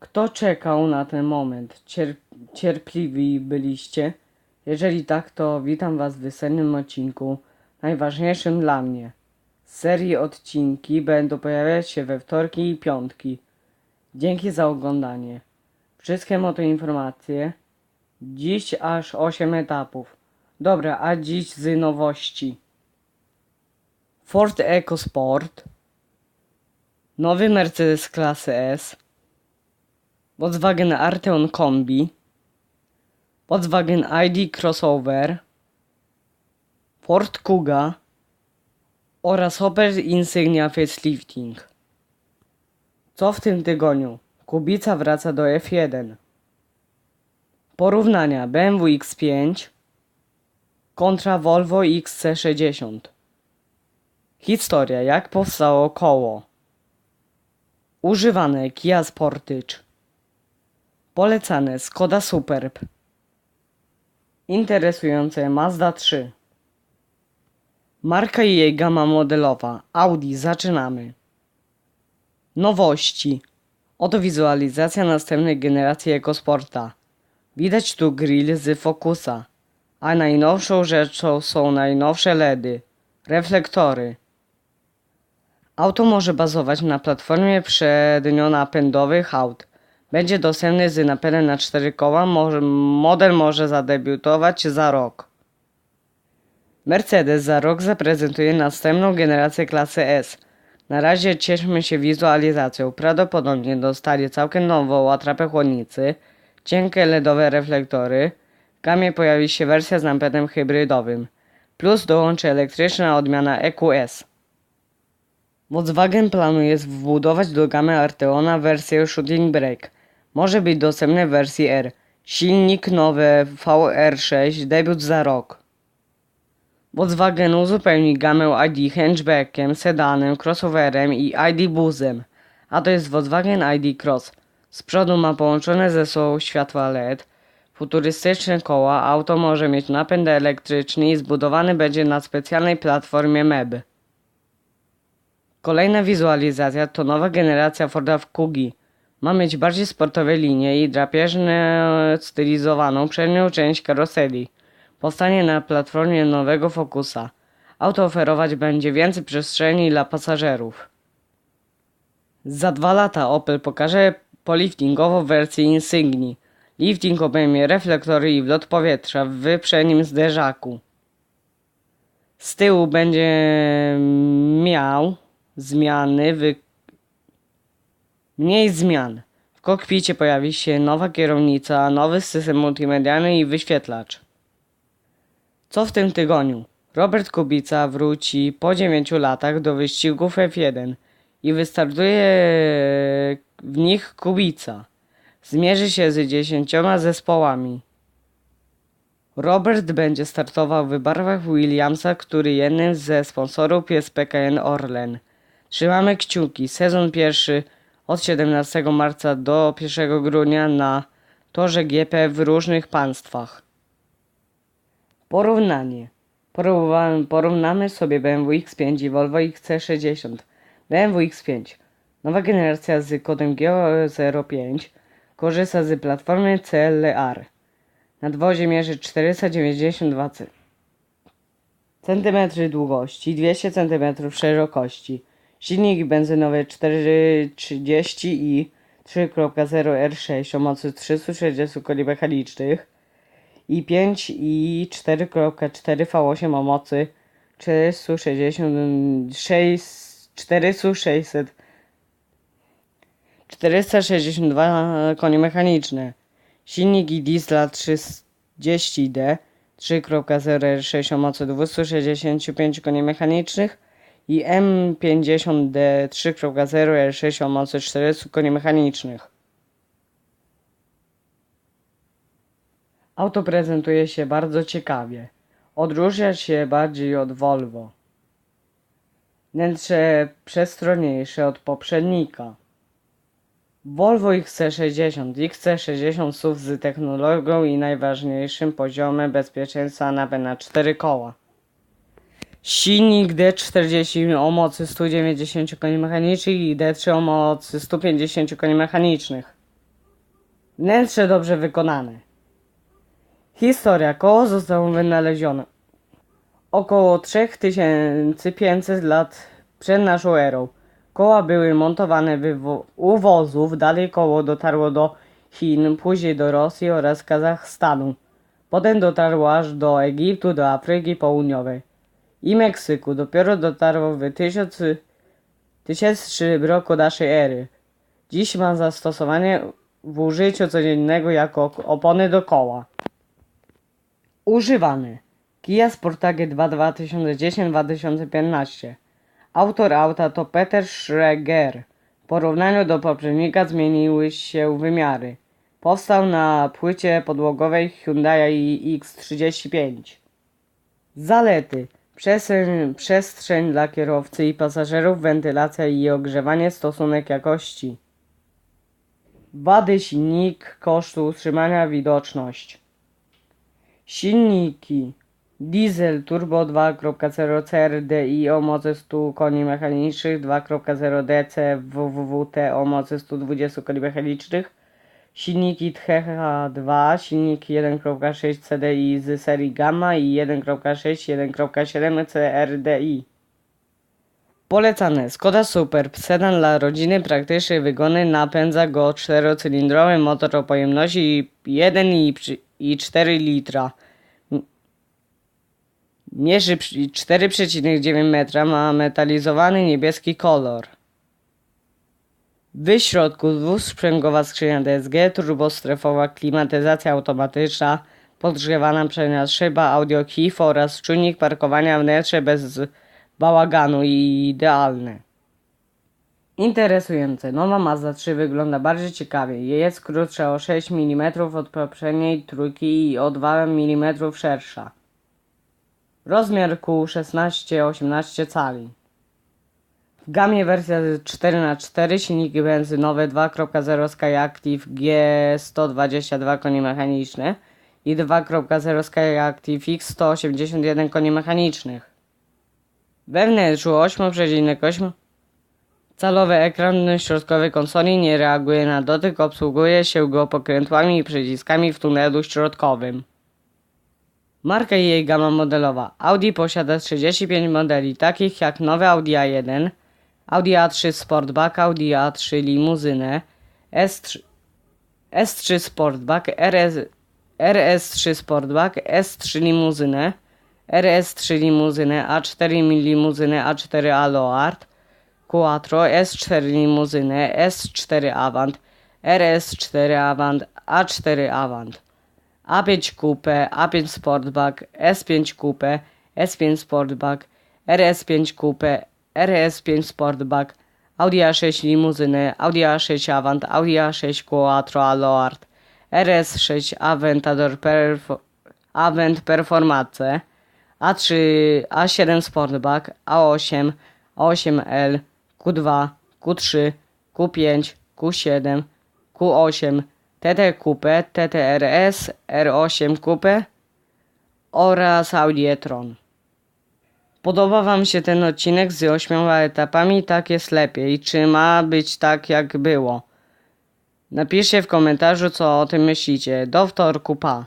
Kto czekał na ten moment? Cier cierpliwi byliście? Jeżeli tak, to witam Was w wiosennym odcinku, najważniejszym dla mnie. Serii odcinki będą pojawiać się we wtorki i piątki. Dzięki za oglądanie. Wszystkie oto informacje. Dziś aż 8 etapów. Dobra, a dziś z nowości. Ford EcoSport. Nowy Mercedes klasy S. Volkswagen Arteon Kombi, Volkswagen ID Crossover, Ford Kuga oraz Opel Insignia Facelifting. Co w tym tygodniu? Kubica wraca do F1. Porównania BMW X5 kontra Volvo XC60. Historia jak powstało koło. Używane Kia Sportage. Polecane Skoda Superb. Interesujące Mazda 3. Marka i jej gama modelowa. Audi, zaczynamy. Nowości. Oto wizualizacja następnej generacji EcoSporta. Widać tu grill z Focusa. A najnowszą rzeczą są najnowsze LEDy. Reflektory. Auto może bazować na platformie przednionapędowych aut. Będzie dostępny z napędem na 4 koła. Model może zadebiutować za rok. Mercedes za rok zaprezentuje następną generację klasy S. Na razie cieszmy się wizualizacją. Prawdopodobnie dostali całkiem nową atrapę chłodnicy, cienkie LEDowe reflektory. W gamie pojawi się wersja z napędem hybrydowym. Plus dołączy elektryczna odmiana EQS. Volkswagen planuje wbudować do gamy Arteona wersję Shooting Brake. Może być dostępny w wersji R. Silnik nowy VR6, debiut za rok. Volkswagen uzupełni gamę ID hatchbackiem, sedanem, crossoverem i ID buzem. A to jest Volkswagen ID Cross. Z przodu ma połączone ze sobą światła LED, futurystyczne koła, auto może mieć napęd elektryczny i zbudowany będzie na specjalnej platformie MEB. Kolejna wizualizacja to nowa generacja Forda w Kugi. Ma mieć bardziej sportowe linie i drapieżnie stylizowaną przednią część karoserii. Powstanie na platformie nowego Focusa. Auto oferować będzie więcej przestrzeni dla pasażerów. Za dwa lata Opel pokaże poliftingową wersję Insigni. Lifting obejmie reflektory i wlot powietrza w przednim zderzaku. Z tyłu będzie miał zmiany w mniej zmian. W kokpicie pojawi się nowa kierownica, nowy system multimedialny i wyświetlacz. Co w tym tygodniu? Robert Kubica wróci po 9 latach do wyścigów F1 i wystartuje w nich Kubica. Zmierzy się z 10 zespołami. Robert będzie startował w barwach Williamsa, który jednym ze sponsorów jest PKN Orlen. Trzymamy kciuki. Sezon pierwszy od 17 marca do 1 grudnia na torze GP w różnych państwach. Porównanie. Porówna- Porównamy sobie BMW X5 i Volvo XC60. BMW X5. Nowa generacja z kodem G05 korzysta z platformy CLR. Nadwozie mierzy 492 c- cm długości, 200 cm szerokości. Silnik benzynowy 430 i 3.0 R6 o mocy 360 koni mechanicznych i 5 i 4.4 V8 o mocy 466 4600 462 konie mechaniczne. Silnik i diesla 30D 3.0 R6 o mocy 265 koni mechanicznych i M50D 3.0 R6 o mocy 400 koni mechanicznych. Auto prezentuje się bardzo ciekawie. Odróżnia się bardziej od Volvo. Wnętrze przestronniejsze od poprzednika. Volvo XC60 XC60 SUV z technologią i najważniejszym poziomem bezpieczeństwa nawet na 4 koła. Silnik D40 o mocy 190 koni mechanicznych i D3 o mocy 150 koni mechanicznych. Wnętrze dobrze wykonane. Historia. Koło zostało wynalezione około 3500 lat przed naszą erą. Koła były montowane u wozów, dalej koło dotarło do Chin, później do Rosji oraz Kazachstanu. Potem dotarło aż do Egiptu, do Afryki Południowej i Meksyku. Dopiero dotarło w 1000 1003 roku naszej ery. Dziś ma zastosowanie w użyciu codziennego jako opony do koła. Używany. Kia Sportage 2 2010-2015. Autor auta to Peter Schreger. W porównaniu do poprzednika zmieniły się wymiary. Powstał na płycie podłogowej Hyundai X35. Zalety. Przestrzeń, przestrzeń dla kierowcy i pasażerów, wentylacja i ogrzewanie, stosunek jakości. Wady silnik, kosztu utrzymania, widoczność. Silniki. Diesel Turbo 2.0 CRDI o mocy 100 koni mechanicznych, 2.0 DC WWT o mocy 120 koni mechanicznych. Silniki TH2, silnik 1.6 CDI z serii Gamma i 1.6 1.7 CRDI. Polecane. Skoda Superb, sedan dla rodziny praktycznej wygony, napędza go czterocylindrowy motor o pojemności 1,4 litra. Mierzy przy- 4,9 metra, ma metalizowany niebieski kolor. W środku dwusprzęgowa skrzynia DSG, turbostrefowa klimatyzacja automatyczna, podgrzewana przez szyba audio HIF oraz czujnik parkowania wnętrze bez bałaganu i idealne. Interesujące. Nowa Mazda 3 wygląda bardziej ciekawie. Jest krótsza o 6 mm od poprzedniej trójki i o 2 mm szersza. Rozmiar kół 16-18 cali. W gamie wersja 4x4 silniki benzynowe 2.0 Skyactiv G122 konie mechaniczne i 2.0 Skyactiv X181 koni mechanicznych. We wnętrzu 8,8 calowy ekran środkowej konsoli nie reaguje na dotyk, obsługuje się go pokrętłami i przyciskami w tunelu środkowym. Marka i jej gama modelowa. Audi posiada 35 modeli, takich jak nowy Audi A1, Audi A3 Sportback, Audi A3 Limuzynę, S3, S3 Sportback, RS, RS3 Sportback, S3 Limuzynę, RS3 Limuzynę, A4 Limuzynę, A4 Aloard, Quattro, S4 Limuzynę, S4 Avant, RS4 Avant, A4 Avant. A5 Coupe, A5 Sportback, S5 Coupe, S5 Sportback, RS5 Coupe, RS5 Sportback, Audi A6 Limuzynę, Audi A6 Avant, Audi A6 Quattro Aloard, RS6 Aventador Perf Avent Performance, A3, A7 Sportback, A8, A8L, Q2, Q3, Q5, Q7, Q8, TT Coupe, TTRS, R8 Coupe oraz Audi e-tron. Podoba Wam się ten odcinek z ośmioma etapami? Tak jest lepiej. Czy ma być tak jak było? Napiszcie w komentarzu co o tym myślicie. Do wtorku, pa!